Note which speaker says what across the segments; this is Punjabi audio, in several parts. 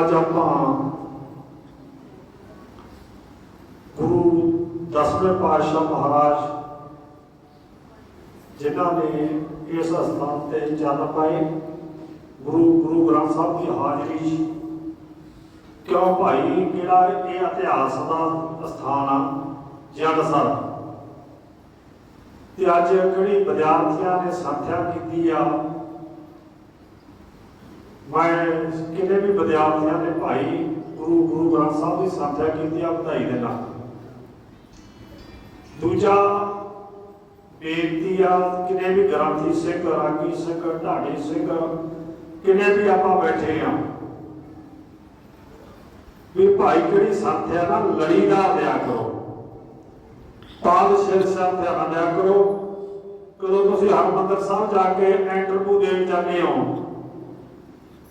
Speaker 1: ਅੱਜ ਆਪਾਂ ਗੁਰੂ ਦਸਵੇਂ ਪਾਤਸ਼ਾਹ ਮਹਾਰਾਜ ਜਿਨ੍ਹਾਂ ਨੇ ਇਸ ਅਸਥਾਨ ਤੇ ਜਨਮ ਪਾਏ, ਗੁਰੂ ਗੁਰੂ ਗ੍ਰੰਥ ਸਾਹਿਬ ਦੀ ਹਾਜ਼ਰੀ 'ਚ। ਕਿਉਂ ਭਾਈ? ਕਿਹੜਾ ਇਹ ਇਤਿਹਾਸ ਦਾ ਸਥਾਨ ਆ ਜੰਡਸਰ ਤੇ ਅੱਜ ਕਿਹੜੀ ਵਿਦਿਆਰਥੀਆਂ ਨੇ ਸਾਥਿਆ ਕੀਤੀ ਆ ਮੈਂ ਕਿਤੇ ਵੀ ਵਿਦਿਆਰਥੀਆਂ ਨੇ ਭਾਈ ਗੁਰੂ ਗੁਰੂ ਗ੍ਰੰਥ ਸਾਹਿਬ ਦੀ ਸਾਥਿਆ ਕੀਤੀ ਆ ਵਧਾਈ ਦੇਣਾ ਦੂਜਾ ਬੇਨਤੀ ਆ ਕਿਨੇ ਵੀ ਗ੍ਰੰਥੀ ਸਿੰਘ, ਰਾਗੀ ਸਿੰਘ, ਢਾਡੀ ਸਿੰਘ ਕਿਨੇ ਵੀ ਆਪਾਂ ਬੈਠੇ ਆ, ਵੀ ਭਾਈ ਕਿਹੜੀ ਸਾਥਿਆ ਨਾ ਲੜੀ ਦਾ ਦਿਆ ਕਰੋ। ਪਾਦ ਸਿਰ ਸਾਹਿਬ ਧਿਆਨ ਦਿਆ ਕਰੋ। ਕਦੋਂ ਤੁਸੀਂ ਹਰਮੰਦਰ ਸਾਹਿਬ ਜਾ ਕੇ ਇੰਟਰਵਿਊ ਦੇਣ ਜਾਂਦੇ ਹੋ?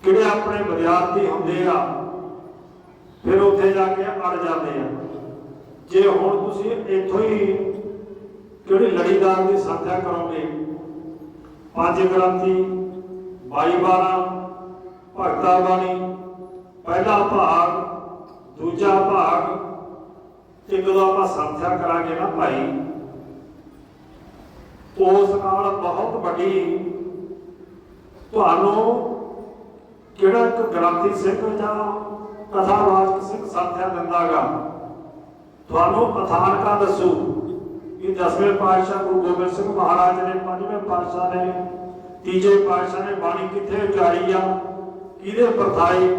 Speaker 1: ਕਿਹੜੇ ਆਪਣੇ ਵਿਦਿਆਰਥੀ ਹੁੰਦੇ ਆ, ਫਿਰ ਉੱਥੇ ਜਾ ਕੇ ਅੜ ਜਾਂਦੇ ਆ। ਜੇ ਹੁਣ ਤੁਸੀਂ ਇੱਥੋਂ ਹੀ ਕਿਹੜੀ ਲੜੀਦਾਰ ਦੀ ਸਾਥਿਆ ਕਰੋਗੇ ਪੰਜ ਗ੍ਰੰਥੀ 22 12 ਭਗਤਾ ਬਾਣੀ, ਪਹਿਲਾ ਭਾਗ, ਦੂਜਾ ਭਾਗ, ਇੱਕ ਜਦੋਂ ਆਪਾਂ ਸਾਥਿਆ ਕਰਾਂਗੇ ਨਾ ਭਾਈ। ਉਸ ਨਾਲ ਬਹੁਤ ਵੱਡੀ ਤੁਹਾਨੂੰ ਕਿਹੜਾ ਇੱਕ ਗ੍ਰੰਥੀ ਸਿੰਘ ਜਾਂ ਕਥਾਵਾਚਕ ਸਿੰਘ ਸਾਥਿਆ ਦਿੰਦਾਗਾ? ਤੁਹਾਨੂੰ ਕਥਾਨਕਾ ਦੱਸੂ ਕਿ ਦਸਵੇਂ ਪਾਤਸ਼ਾਹ ਗੁਰੂ ਗੋਬਿੰਦ ਸਿੰਘ ਮਹਾਰਾਜ ਨੇ ਪੰਜਵੇਂ ਪਾਤਸ਼ਾਹ ਨੇ, ਤੀਜੇ ਪਾਤਸ਼ਾਹ ਨੇ ਬਾਣੀ ਕਿੱਥੇ ਉਚਾਰੀ ਆ? ਕਿਹਦੇ ਪਰਥਾਈ?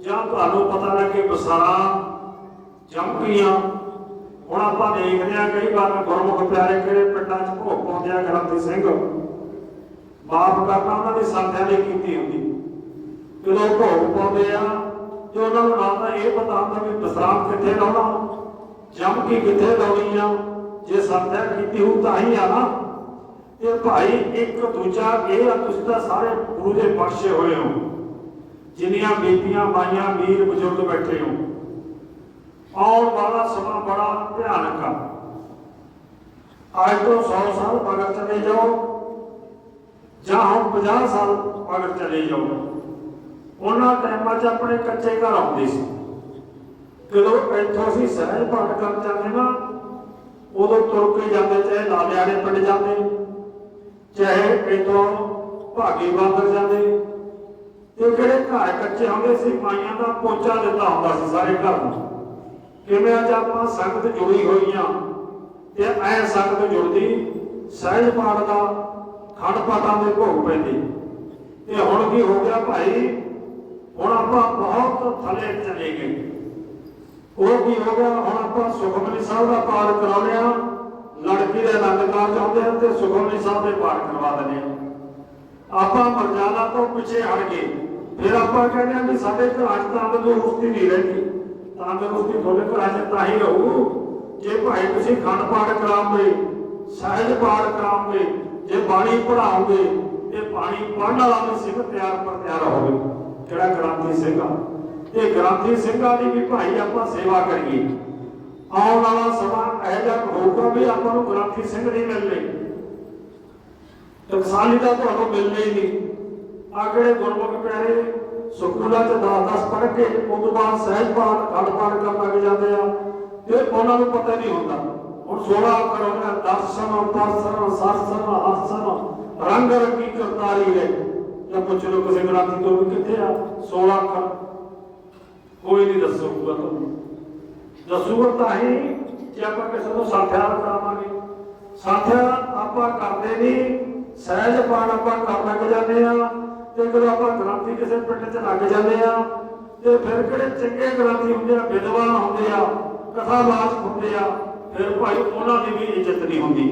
Speaker 1: ਜਾਂ ਤੁਹਾਨੂੰ ਪਤਾ ਲੱਗੇ ਬਸਾਰਾ, ਜੰਪੀਆਂ? ਹੁਣ ਆਪਾਂ ਦੇਖਦੇ ਆ ਕਈ ਵਾਰ ਗੁਰਮੁਖ ਪਿਆਰੇ ਕਿਹੜੇ ਪਿੰਡਾਂ 'ਚ ਭੋਗ ਪਾਉਂਦੇ ਆ ਗ੍ਰੰਥੀ ਸਿੰਘ। ਮਾਫ ਕਰਨਾ ਉਹਨਾਂ ਦੀ ਸੰਥਿਆ ਲਈ ਕੀਤੀ ਹੁੰਦੀ। ਜਦੋਂ ਭੋਗ ਪਾਉਂਦੇ ਆ, ਤੇ ਉਹਨਾਂ ਨੂੰ ਨਾ ਤਾਂ ਇਹ ਪਤਾ ਹੁੰਦਾ ਵੀ ਵਿਸਰਾਮ ਕਿੱਥੇ ਲਾਉਣਾ ਜੰਮਕੀ ਕਿੱਥੇ ਲਾਉਣੀ ਆ। ਜੇ ਸੰਥਿਆ ਕੀਤੀ ਹੋ ਤਾਂ ਹੀ ਆ ਨਾ। ਇਹ ਭਾਈ, ਇੱਕ ਦੂਜਾ ਇਹ ਆ, ਤੁਸੀਂ ਤਾਂ ਸਾਰੇ ਗੁਰੂ ਦੇ ਬਖਸ਼ੇ ਹੋਏ ਹੋ। ਜਿੰਨੀਆਂ ਬੀਬੀਆਂ, ਮਾਈਆਂ ਵੀਰ ਬਜ਼ੁਰਗ ਬੈਠੇ ਹੋ। ਆਉਣ ਵਾਲਾ ਸਮਾਂ ਬੜਾ ਭਿਆਨਕ ਆ। ਅੱਜ ਤੋਂ 100 ਸਾਲ ਮਗਰ ਚਲੇ ਜਾਓ, ਜਾਂ ਹੁਣ 50 ਸਾਲ ਮਗਰ ਚਲੇ ਜਾਓ। ਉਹਨਾਂ ਟਾਈਮਾਂ 'ਚ ਆਪਣੇ ਕੱਚੇ ਘਰ ਆਉਂਦੇ ਸੀ। ਜਦੋਂ ਇੱਥੋਂ ਅਸੀਂ ਸਹਿਜ ਪਾਠ ਕਰਨ ਜਾਂਦੇ ਨਾ, ਉਦੋਂ ਤੁਰ ਕੇ ਜਾਂਦੇ, ਚਾਹੇ ਲਾਲਿਆਣੇ ਪਿੰਡ ਜਾਂਦੇ, ਚਾਹੇ ਇੱਥੋਂ ਭਾਗੀ ਬਾਂਦਰ ਜਾਂਦੇ। ਤੇ ਕਿਹੜੇ ਘਰ ਕੱਚੇ ਹੁੰਦੇ ਸੀ, ਮਾਈਆਂ ਦਾ ਪੋਚਾ ਦਿੱਤਾ ਹੁੰਦਾ ਸੀ ਸਾਰੇ ਘਰ ਨੂੰ। ਕਿਵੇਂ ਅੱਜ ਆਪਾਂ ਸੰਗਤ ਜੁੜੀ ਹੋਈਆਂ, ਤੇ ਐ ਸੰਗਤ ਜੁੜਦੀ, ਸਹਿਜ ਪਾਠ ਦਾ ਖੰਡ ਪਾਠਾਂ ਦੇ ਭੋਗ ਪੈਂਦੇ। ਤੇ ਹੁਣ ਕੀ ਹੋ ਗਿਆ ਭਾਈ ਹੁਣ ਆਪਾਂ ਬਹੁਤ ਥੱਲੇ ਚਲੇ ਗਏ। ਉਹ ਕੀ ਹੋ ਗਿਆ? ਹੁਣ ਆਪਾਂ ਸੁਖਮਨੀ ਸਾਹਿਬ ਦਾ ਪਾਠ ਕਰਾਉਂਦੇ ਆ ਲੜਕੀ ਦੇ ਆਨੰਦ ਕਾਰਜ ਆਉਂਦੇ ਆ ਤੇ ਸੁਖਮਨੀ ਸਾਹਿਬ ਦੇ ਪਾਠ ਕਰਵਾ ਦਿੰਦੇ ਆ। ਆਪਾਂ ਮਰਜ਼ਾਦਾ ਤੋਂ ਪਿੱਛੇ ਹਟ ਗਏ। ਫਿਰ ਆਪਾਂ ਕਹਿੰਦੇ ਆ ਵੀ ਸਾਡੇ ਘਰਾਂ 'ਚ ਤੰਦਰੁਸਤੀ ਨਹੀਂ ਰਹਿੰਦੀ। ਤੰਦਰੁਸਤੀ ਤੁਹਾਡੇ ਘਰਾਂ 'ਚ ਤਾਂ ਹੀ ਰਹੂ। ਜੇ ਭਾਈ ਤੁਸੀਂ ਖੰਡ ਪਾਠ ਕਰਾਉਂਗੇ ਸਹਿਜ ਪਾਠ ਕਰਾਉਂਗੇ ਜੇ ਬਾਣੀ ਪੜਾਓਗੇ ਤੇ ਬਾਣੀ ਪੜਨ ਵਾਲਾ ਵੀ ਸਿੱਖ ਤਿਆਰ ਪਰ ਤਿਆਰ ਹੋਵੇ। ਜਿਹੜਾ ਗ੍ਰੰਥੀ ਸਿੰਘ ਆ? ਤੇ ਗ੍ਰੰਥੀ ਸਿੰਘਾਂ ਦੀ ਵੀ ਭਾਈ ਆਪਾਂ ਸੇਵਾ ਕਰੀਏ। ਆਉਣ ਵਾਲਾ ਸਮਾਂ ਇਹੋ ਜਿਹਾ ਹੋਊਗਾ ਵੀ ਆਪਾਂ ਨੂੰ ਗ੍ਰੰਥੀ ਸਿੰਘ ਨਹੀਂ ਮਿਲਣੇ। ਟਕਸਾਲੀ ਦਾ ਤੁਹਾਨੂੰ ਮਿਲਣੇ ਹੀ ਨਹੀਂ। ਆਗੜੇ ਗੁਰਮੁਖ ਪਿਆਰੇ, ਸਕੂਲਾਂ 'ਚ 10-10 ਪੜ੍ਹ ਕੇ, ਉਸ ਤੋਂ ਬਾਅਦ ਸਹਿਜ ਪਾਠ, ਖੰਡ ਪਾਠ ਕਰਨ ਲੱਗ ਜਾਂਦੇ ਆ। ਤੇ ਉਹਨਾਂ ਨੂੰ ਪਤਾ ਨਹੀਂ ਹੁੰਦਾ। ਹੁਣ 16 ਅੱਖਰ ਹੋ ਗਿਆ ਦਰਸ਼ਨ ਉਪਾਸਨ ਸਾਸਨ ਆਸਨ ਰੰਗ ਰੰਗੀ ਕਰਤਾਰੀ ਹੈ ਜਾਂ ਪੁੱਛ ਲਓ ਕਿਸੇ ਗ੍ਰੰਥੀ ਤੋਂ ਵੀ ਕਿੱਥੇ ਆ 16 ਅੱਖਰ। ਕੋਈ ਨਹੀਂ ਦੱਸੂਗਾ ਤੁਹਾਨੂੰ। ਦੱਸੂਗਾ ਤਾਂ ਹੀ ਜੇ ਆਪਾਂ ਕਿਸੇ ਨੂੰ ਸਾਥਿਆ ਕਰਾਵਾਂਗੇ ਸਾਥਿਆ ਆਪਾਂ ਕਰਦੇ ਨਹੀਂ, ਸਹਿਜ ਪਾਠ ਆਪਾਂ ਕਰਨ ਲੱਗ ਜਾਂਦੇ ਆ ਤੇ ਜਦੋਂ ਆਪਾਂ ਗ੍ਰੰਥੀ ਕਿਸੇ ਪਿੰਡ 'ਚ ਲੱਗ ਜਾਂਦੇ ਆ ਤੇ ਫਿਰ ਕਿਹੜੇ ਚੰਗੇ ਗ੍ਰੰਥੀ ਹੁੰਦੇ ਆ, ਵਿਦਵਾਨ ਹੁੰਦੇ ਆ ਕਥਾਵਾਚਕ ਹੁੰਦੇ ਆ, ਫਿਰ ਭਾਈ ਉਹਨਾਂ ਦੀ ਵੀ ਇੱਜ਼ਤ ਨਹੀਂ ਹੁੰਦੀ।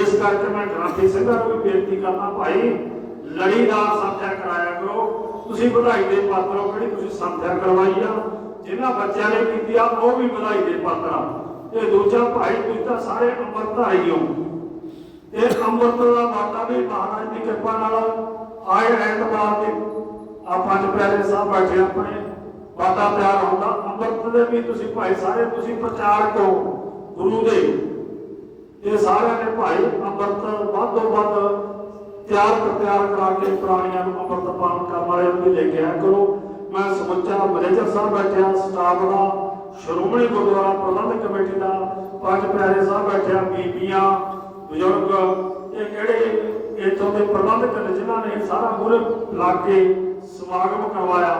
Speaker 1: ਇਸ ਕਰਕੇ ਮੈਂ ਗ੍ਰੰਥੀ ਸਿੰਘਾਂ ਨੂੰ ਵੀ ਬੇਨਤੀ ਕਰਦਾ, ਭਾਈ ਲੜੀਦਾਰ ਸਾਥਿਆ ਕਰਾਇਆ ਕਰੋ। ਤੁਸੀਂ ਵਧਾਈ ਦੇ ਪਾਤਰ ਹੋ, ਕਿਹੜੀ ਤੁਸੀਂ ਸਾਥਿਆ ਕਰਵਾਈ ਆ? ਜਿਨ੍ਹਾਂ ਬੱਚਿਆਂ ਨੇ ਕੀਤੀ ਆ, ਉਹ ਵੀ ਵਧਾਈ ਦੇ ਪਾਤਰ ਆ। ਤੇ ਦੂਜਾ ਭਾਈ, ਤੁਸੀਂ ਤਾਂ ਸਾਰੇ ਅੰਮ੍ਰਿਤਧਾਰੀ ਹੋ। ਇਹ ਅੰਮ੍ਰਿਤ ਦਾ ਵਾਟਾ ਵੀ ਮਹਾਰਾਜ ਦੀ ਕਿਰਪਾ ਨਾਲ ਆਏ ਐਤਵਾਰ ਦੇ ਆ ਪੰਜ ਸਾਹਿਬ ਬੈਠੇ ਆਪਣੇ। ਵਾਟਾ ਤਿਆਰ ਹੁੰਦਾ। ਅੰਮ੍ਰਿਤ ਦੇ ਵੀ ਤੁਸੀਂ ਭਾਈ ਸਾਰੇ, ਤੁਸੀਂ ਪ੍ਰਚਾਰਕ ਹੋ ਗੁਰੂ ਦੇ। ਇਹ ਸਾਰਿਆਂ ਨੇ ਭਾਈ ਅੰਮ੍ਰਿਤ ਵੱਧ ਤੋਂ ਵੱਧ ਤਿਆਰ ਤਿਆਰ ਕਰਾ ਕੇ ਪ੍ਰਾਣੀਆਂ ਨੂੰ ਅੰਮ੍ਰਿਤ ਪਾਨ ਕਰਨ ਵਾਲੇ ਨੂੰ ਵੀ ਲੈ ਕੇ ਆਇਆ ਕਰੋ। ਮੈਂ ਸਮੁੱਚਾ ਮੈਨੇਜਰ ਸਾਹਿਬ ਬੈਠਿਆ ਸਟਾਫ ਦਾ, ਸ਼੍ਰੋਮਣੀ ਗੁਰਦੁਆਰਾ ਪ੍ਰਬੰਧਕ ਕਮੇਟੀ ਦਾ, ਪੰਜ ਪਿਆਰੇ ਸਾਹਿਬ ਬੈਠਿਆ ਬੀਬੀਆਂ, ਬਜ਼ੁਰਗ, ਇਹ ਕਿਹੜੇ ਇੱਥੋਂ ਦੇ ਪ੍ਰਬੰਧਕ ਨੇ ਜਿਨ੍ਹਾਂ ਨੇ ਸਾਰਾ ਪੂਰੇ ਲਾ ਕੇ ਸਮਾਗਮ ਕਰਵਾਇਆ।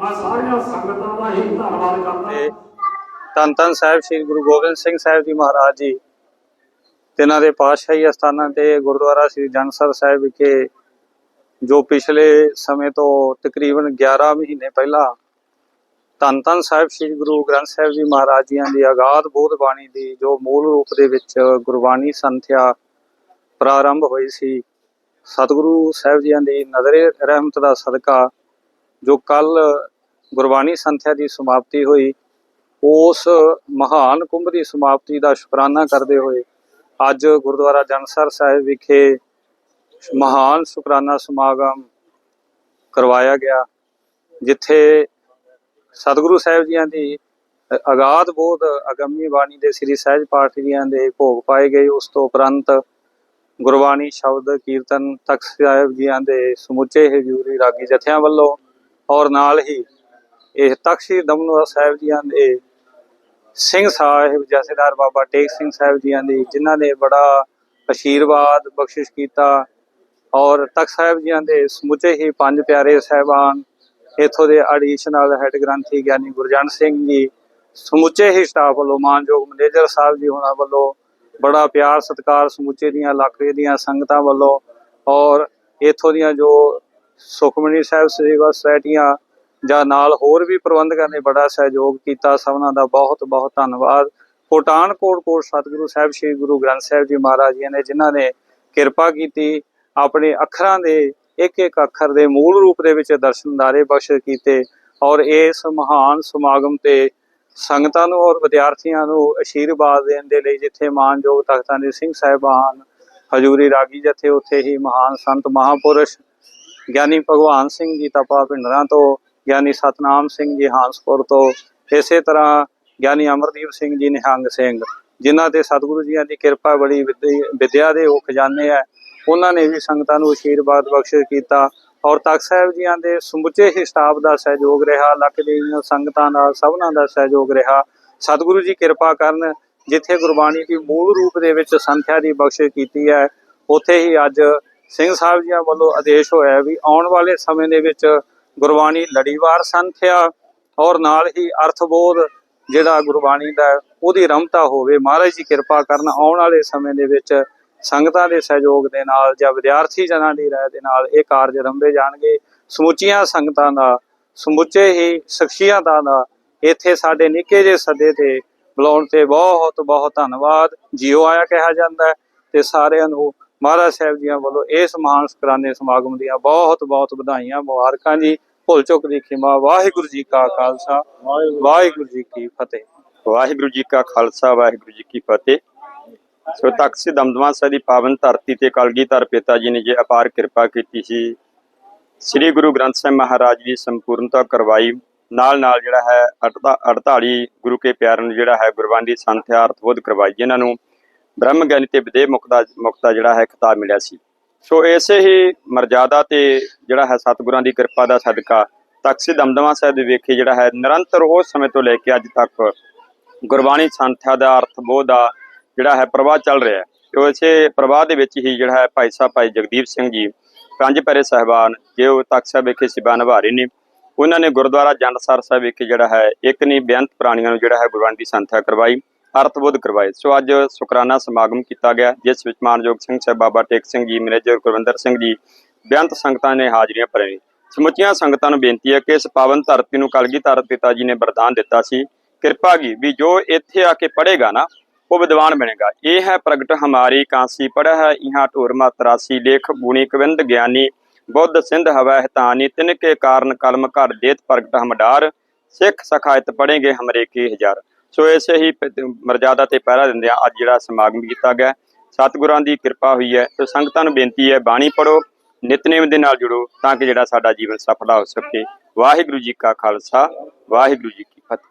Speaker 1: ਮੈਂ ਸਾਰੀਆਂ ਸੰਗਤਾਂ ਦਾ ਹੀ ਧੰਨਵਾਦ ਕਰਦਾ
Speaker 2: ਧੰਨ ਧੰਨ ਸਾਹਿਬ, ਸ੍ਰੀ ਗੁਰੂ ਗੋਬਿੰਦ ਸਿੰਘ ਸਾਹਿਬ ਜੀ ਮਹਾਰਾਜ ਜੀ। ਇਹਨਾਂ ਦੇ ਪਾਤਸ਼ਾਹੀ ਅਸਥਾਨਾਂ ਤੇ ਗੁਰਦੁਆਰਾ ਸ੍ਰੀ ਜਨਸਰ ਸਾਹਿਬ ਵਿਖੇ ਜੋ ਪਿਛਲੇ ਸਮੇਂ ਤੋਂ ਤਕਰੀਬਨ 11 ਮਹੀਨੇ ਪਹਿਲਾਂ ਧੰਨ ਧੰਨ ਸਾਹਿਬ ਸ੍ਰੀ ਗੁਰੂ ਗ੍ਰੰਥ ਸਾਹਿਬ ਜੀ ਮਹਾਰਾਜ ਜੀਆਂ ਦੀ ਆਗਾਧ ਬੋਧ ਬਾਣੀ ਦੀ ਜੋ ਮੂਲ ਰੂਪ ਦੇ ਵਿੱਚ ਗੁਰਬਾਣੀ ਸੰਥਿਆ ਪ੍ਰਾਰੰਭ ਹੋਈ ਸੀ, ਸਤਿਗੁਰੂ ਸਾਹਿਬ ਜੀਆਂ ਦੀ ਨਜ਼ਰੇ ਰਹਿਮਤ ਦਾ ਸਦਕਾ ਜੋ ਕੱਲ ਗੁਰਬਾਣੀ ਸੰਥਿਆ ਦੀ ਸਮਾਪਤੀ ਹੋਈ, ਉਸ ਮਹਾਨ ਕੁੰਭ ਦੀ ਸਮਾਪਤੀ ਦਾ ਸ਼ੁਕਰਾਨਾ ਕਰਦੇ ਹੋਏ ਅੱਜ ਗੁਰਦੁਆਰਾ ਜਨਸਰ ਸਾਹਿਬ ਵਿਖੇ ਮਹਾਨ ਸ਼ੁਕਰਾਨਾ ਸਮਾਗਮ ਕਰਵਾਇਆ ਗਿਆ, ਜਿੱਥੇ ਸਤਿਗੁਰੂ ਸਾਹਿਬ ਜੀਆਂ ਦੀ ਅਗਾਧ ਬੋਧ, ਅਗੰਮੀ ਬਾਣੀ ਦੇ ਸ੍ਰੀ ਸਹਿਜ ਪਾਠ ਜੀਆਂ ਦੇ ਭੋਗ ਪਾਏ ਗਏ, ਉਸ ਤੋਂ ਉਪਰੰਤ ਗੁਰਬਾਣੀ ਸ਼ਬਦ, ਕੀਰਤਨ ਤਖਤ ਸਾਹਿਬ ਜੀਆਂ ਦੇ ਸਮੁੱਚੇ ਹਜ਼ੂਰੀ ਰਾਗੀ ਜਥਿਆਂ ਵੱਲੋਂ ਔਰ ਨਾਲ ਹੀ ਇਹ ਤਖਤ ਸ੍ਰੀ ਦਮਨਵਾ ਸਾਹਿਬ ਜੀਆਂ ਦੇ ਸਿੰਘ ਸਾਹਿਬ, ਜਥੇਦਾਰ ਬਾਬਾ ਟੇਕ ਸਿੰਘ ਸਾਹਿਬ ਜੀਆਂ ਦੀ, ਜਿਨ੍ਹਾਂ ਨੇ ਬੜਾ ਆਸ਼ੀਰਵਾਦ ਬਖਸ਼ਿਸ਼ ਕੀਤਾ। ਔਰ ਤਖਤ ਸਾਹਿਬ ਜੀਆਂ ਦੇ ਸਮੁੱਚੇ ਹੀ ਪੰਜ ਪਿਆਰੇ ਸਹਿਬਾਨ, ਇਥੋਂ ਦੇ ਐਡੀਸ਼ਨਲ ਹੈੱਡ ਗ੍ਰੰਥੀ ਗਿਆਨੀ ਗੁਰਜਨ ਸਿੰਘ ਜੀ, ਸਮੁੱਚੇ ਹੀ ਸਟਾਫ ਵੱਲੋਂ, ਮਾਨਯੋਗ ਮੈਨੇਜਰ ਸਾਹਿਬ ਜੀ ਹੋਣਾ ਵੱਲੋਂ, ਬੜਾ ਪਿਆਰ ਸਤਿਕਾਰ ਸਮੁੱਚੇ ਦੀਆਂ ਇਲਾਕੇ ਦੀਆਂ ਸੰਗਤਾਂ ਵੱਲੋਂ। ਔਰ ਇਥੋਂ ਦੀਆਂ ਜੋ ਸੁਖਮਨੀ ਸਾਹਿਬ ਸੇਵਾ ਸੁਸਾਇਟੀਆਂ ਜਾਂ ਨਾਲ ਹੋਰ ਵੀ ਪ੍ਰਬੰਧਕਾਂ ਨੇ ਬੜਾ ਸਹਿਯੋਗ ਕੀਤਾ। ਸਭਨਾਂ ਦਾ ਬਹੁਤ ਬਹੁਤ ਧੰਨਵਾਦ। ਕੋਟਾਨਕੋਟ ਕੋਟ ਸਤਿਗੁਰੂ ਸਾਹਿਬ, ਸ੍ਰੀ ਗੁਰੂ ਗ੍ਰੰਥ ਸਾਹਿਬ ਜੀ ਮਹਾਰਾਜ ਜੀ ਨੇ, ਜਿਨ੍ਹਾਂ ਨੇ ਕਿਰਪਾ ਕੀਤੀ ਆਪਣੇ ਅੱਖਰਾਂ ਦੇ ਇੱਕ ਇੱਕ ਅੱਖਰ ਦੇ ਮੂਲ ਰੂਪ ਦੇ ਵਿੱਚ ਦਰਸ਼ਨਦਾਰੇ ਬਖਸ਼ ਕੀਤੇ ਔਰ ਇਸ ਮਹਾਨ ਸਮਾਗਮ ਤੇ ਸੰਗਤਾਂ ਨੂੰ ਔਰ ਵਿਦਿਆਰਥੀਆਂ ਨੂੰ ਅਸ਼ੀਰਵਾਦ ਦੇਣ ਦੇ ਲਈ ਜਿੱਥੇ ਮਾਨਯੋਗ ਤਖਤਾਂ ਦੇ ਸਿੰਘ ਸਾਹਿਬਾਨ, ਹਜੂਰੀ ਰਾਗੀ ਜਥੇ, ਉੱਥੇ ਹੀ ਮਹਾਨ ਸੰਤ ਮਹਾਪੁਰਸ਼ ਗਿਆਨੀ ਭਗਵਾਨ ਸਿੰਘ ਜੀ ਤਪਾ ਭਿੰਡਰਾਂ ਤੋਂ ਗਿਆਨੀ ਸਤਨਾਮ ਸਿੰਘ ਜੀ ਹਾਂਸਪੁਰ ਤੋਂ, ਇਸੇ ਤਰ੍ਹਾਂ ਗਿਆਨੀ ਅਮਰਦੀਪ ਸਿੰਘ ਜੀ ਨਿਹੰਗ ਸਿੰਘ, ਜਿਨ੍ਹਾਂ ਤੇ ਸਤਿਗੁਰੂ ਜੀਆਂ ਦੀ ਕਿਰਪਾ ਬੜੀ ਵਿਦਿ- ਵਿਦਿਆ ਦੇ ਉਹ ਖਜ਼ਾਨੇ ਹੈ ਉਹਨਾਂ ਨੇ ਵੀ ਸੰਗਤਾਂ ਨੂੰ ਅਸ਼ੀਰਵਾਦ ਬਖਸ਼ਿਸ਼ ਕੀਤਾ ਔਰ ਤਖਤ ਸਾਹਿਬ ਜੀਆਂ ਦੇ ਸਮੁੱਚੇ ਹੀ ਸਟਾਫ ਦਾ ਸਹਿਯੋਗ ਰਿਹਾ, ਲੱਖ ਦੀਆਂ ਸੰਗਤਾਂ ਦਾ ਸਭਨਾਂ ਦਾ ਸਹਿਯੋਗ ਰਿਹਾ, ਸਤਿਗੁਰੂ ਜੀ ਕਿਰਪਾ ਕਰਨ, ਜਿੱਥੇ ਗੁਰਬਾਣੀ ਦੀ ਮੂਲ ਰੂਪ ਦੇ ਵਿੱਚ ਸੰਥਿਆ ਦੀ ਬਖਸ਼ਿਸ਼ ਕੀਤੀ ਹੈ, ਉੱਥੇ ਹੀ ਅੱਜ ਸਿੰਘ ਸਾਹਿਬ ਜੀਆਂ ਵੱਲੋਂ ਆਦੇਸ਼ ਹੋਇਆ ਵੀ ਆਉਣ ਵਾਲੇ ਸਮੇਂ ਦੇ ਵਿੱਚ ਗੁਰਬਾਣੀ ਲੜੀਵਾਰ ਸੰਥਿਆ, ਔਰ ਨਾਲ ਹੀ ਅਰਥਬੋਧ ਜਿਹੜਾ ਗੁਰਬਾਣੀ ਦਾ ਉਹਦੀ ਰਮਤਾ ਹੋਵੇ। ਮਹਾਰਾਜ ਜੀ ਕਿਰਪਾ ਕਰਨ ਆਉਣ ਵਾਲੇ ਸਮੇਂ ਦੇ ਵਿੱਚ ਸੰਗਤਾਂ ਦੇ ਸਹਿਯੋਗ ਦੇ ਨਾਲ ਜਾਂ ਵਿਦਿਆਰਥੀ ਜਨਾਂ ਦੀ ਰਾਏ ਦੇ ਨਾਲ ਇਹ ਕਾਰਜ ਰੰਭੇ ਜਾਣਗੇ। ਸਮੁੱਚੀਆਂ ਸੰਗਤਾਂ ਦਾ, ਸਮੁੱਚੇ ਹੀ ਸ਼ਖਸੀਅਤਾਂ ਦਾ ਇੱਥੇ ਸਾਡੇ ਨਿੱਕੇ ਜਿਹੇ ਸੱਦੇ ਤੇ ਬੁਲਾਉਣ ਤੇ ਬਹੁਤ ਬਹੁਤ ਧੰਨਵਾਦ। ਜੀਓ ਆਇਆ ਕਿਹਾ ਜਾਂਦਾ ਹੈ ਤੇ ਸਾਰਿਆਂ ਨੂੰ ਮਹਾਰਾਜ ਸਾਹਿਬ ਜੀਆਂ ਵੱਲੋਂ ਇਸ ਮਹਾਨ ਸ਼ੁਕਰਾਨੇ ਸਮਾਗਮ ਦੀਆਂ ਬਹੁਤ ਬਹੁਤ ਵਧਾਈਆਂ, ਮੁਬਾਰਕਾਂ ਜੀ। ਭੁੱਲ ਚੁੱਕ ਦੀ ਖਿਮਾ, ਵਾਹਿਗੁਰੂ ਜੀ ਕਾ ਖਾਲਸਾ, ਵਾਹਿਗੁਰੂ ਜੀ ਕੀ ਫਤਿਹ।
Speaker 3: ਵਾਹਿਗੁਰੂ ਜੀ ਕਾ ਖਾਲਸਾ, ਵਾਹਿਗੁਰੂ ਜੀ ਕੀ ਫਤਿਹ। ਸੋ ਤਖਤ ਦਮਦਮਾ ਸਾਹਿਬ ਦੀ ਪਾਵਨ ਧਰਤੀ ਤੇ ਕਲਗੀਧਰ ਪਿਤਾ ਜੀ ਨੇ ਜੇ ਅਪਾਰ ਕਿਰਪਾ ਕੀਤੀ ਸੀ, ਸ੍ਰੀ ਗੁਰੂ ਗ੍ਰੰਥ ਸਾਹਿਬ ਮਹਾਰਾਜ ਦੀ ਸੰਪੂਰਨਤਾ ਕਰਵਾਈ। ਨਾਲ ਨਾਲ ਜਿਹੜਾ ਹੈ 48 ਗੁਰੂ ਕੇ ਪਿਆਰ ਨੂੰ ਜਿਹੜਾ ਹੈ ਗੁਰਬਾਣੀ ਸੰਥਿਆ ਅਰਥਬੋਧ ਕਰਵਾਈ ਜਿਨ੍ਹਾਂ ਨੂੰ। ਬ੍ਰਹਮ ਗਿਆਨੀ ਤੇ ਵਿਦੇ ਮੁਕਤਾ ਮੁਕਤਾ ਜਿਹੜਾ ਹੈ ਖਿਤਾਬ ਮਿਲਿਆ ਸੀ। ਸੋ ਇਸੇ ਹੀ ਮਰਜ਼ਾਦਾ ਤੇ ਜਿਹੜਾ ਹੈ ਸਤਿਗੁਰਾਂ ਦੀ ਕਿਰਪਾ ਦਾ ਸਦਕਾ ਤਖਤ ਦਮਦਮਾ ਸਾਹਿਬ ਦੇ ਵੇਖੇ ਜਿਹੜਾ ਹੈ ਨਿਰੰਤਰ ਉਹ ਸਮੇਂ ਤੋਂ ਲੈ ਕੇ ਅੱਜ ਤੱਕ ਗੁਰਬਾਣੀ ਸੰਥਿਆ ਦਾ ਅਰਥ ਬੋਧ ਦਾ ਜਿਹੜਾ ਹੈ ਪ੍ਰਵਾਹ ਚੱਲ ਰਿਹਾ ਹੈ। ਤੇ ਇਸੇ ਪ੍ਰਵਾਹ ਦੇ ਵਿੱਚ ਹੀ ਜਿਹੜਾ ਹੈ ਭਾਈ ਸਾਹਿਬ, ਭਾਈ ਜਗਦੀਪ ਸਿੰਘ ਜੀ, ਪੰਜ ਪੈਰੇ ਸਹਿਬਾਨ ਉਹ ਤਖਤ ਸਾਹਿਬ ਵਿਖੇ ਸਿਬਾ ਨਿਭਾ ਰਹੇ ਨੇ, ਉਹਨਾਂ ਨੇ ਗੁਰਦੁਆਰਾ ਜੰਡਸਰ ਸਾਹਿਬ ਵਿਖੇ ਜਿਹੜਾ ਹੈ ਇੱਕ ਨਹੀਂ ਬੇਅੰਤ ਪ੍ਰਾਣੀਆਂ ਨੂੰ ਜਿਹੜਾ ਹੈ ਗੁਰਬਾਣੀ ਦੀ ਸੰਥਿਆ ਕਰਵਾਈ। ਅਰਥਬੋਧ ਕਰਵਾਏ। ਸੋ ਅੱਜ ਸ਼ੁਕਰਾਨਾ ਸਮਾਗਮ ਕੀਤਾ ਗਿਆ, ਜਿਸ ਵਿੱਚ ਮਾਨਯੋਗ ਸਿੰਘ ਸਾਹਿਬ ਬਾਬਾ ਟੇਕ ਸਿੰਘ ਜੀ ਮੈਨੇਜਰ ਗੁਰਵਿੰਦਰ ਸਿੰਘ ਜੀ, ਬੇਅੰਤ ਸੰਗਤਾਂ ਨੇ ਹਾਜ਼ਰੀਆਂ ਭਰੀਆਂ। ਸਮੁੱਚੀਆਂ ਸੰਗਤਾਂ ਨੂੰ ਬੇਨਤੀ ਹੈ ਕਿ ਇਸ ਪਾਵਨ ਧਰਤੀ ਨੂੰ ਕਲਗੀਧਰ ਪਿਤਾ ਜੀ ਨੇ ਵਰਦਾਨ ਦਿੱਤਾ ਸੀ। ਕਿਰਪਾ ਕੀ ਵੀ ਜੋ ਇੱਥੇ ਆ ਕੇ ਪੜ੍ਹੇਗਾ ਨਾ, ਉਹ ਵਿਦਵਾਨ ਬਣੇਗਾ। ਇਹ ਹੈ ਪ੍ਰਗਟ ਹਮਾਰੀ ਕਾਂਸੀ ਪੜ੍ਹ ਹੈ ਇਹਾਂ ਢੋਰ ਮਾਤਰਾਸੀ, ਲੇਖ ਬੁਣੀ ਕਵਿੰਦ ਗਿਆਨੀ, ਬੁੱਧ ਸਿੰਧ ਹਵੈ ਹਤਾਨੀ, ਤਿਨ ਕੇ ਕਾਰਨ ਕਲਮ ਘਰ ਦੇਤ ਪ੍ਰਗਟ ਹਮਡਾਰ, ਸਿੱਖ ਸਖਾਇਤ ਪੜ੍ਹੇਗੇ ਹਮਰੇ ਕੀ ਹਜ਼ਾਰ। ਸੋ ਇਸੇ ਹੀ ਪ- ਮਰਜ਼ਾਦਾ ਤੇ ਪਹਿਰਾ ਦਿੰਦਿਆਂ ਅੱਜ ਜਿਹੜਾ ਸਮਾਗਮ ਕੀਤਾ ਗਿਆ ਸਤਿਗੁਰਾਂ ਦੀ ਕਿਰਪਾ ਹੋਈ ਹੈ। ਤੇ ਸੰਗਤਾਂ ਨੂੰ ਬੇਨਤੀ ਹੈ, ਬਾਣੀ ਪੜੋ ਨਿਤਨੇਮ ਦੇ ਨਾਲ ਜੁੜੋ ਤਾਂ ਕਿ ਜਿਹੜਾ ਸਾਡਾ ਜੀਵਨ ਸਫਲਾ ਹੋ ਸਕੇ। ਵਾਹਿਗੁਰੂ ਜੀ ਕਾ ਖਾਲਸਾ, ਵਾਹਿਗੁਰੂ ਜੀ ਕੀ ਫਤਿਹ।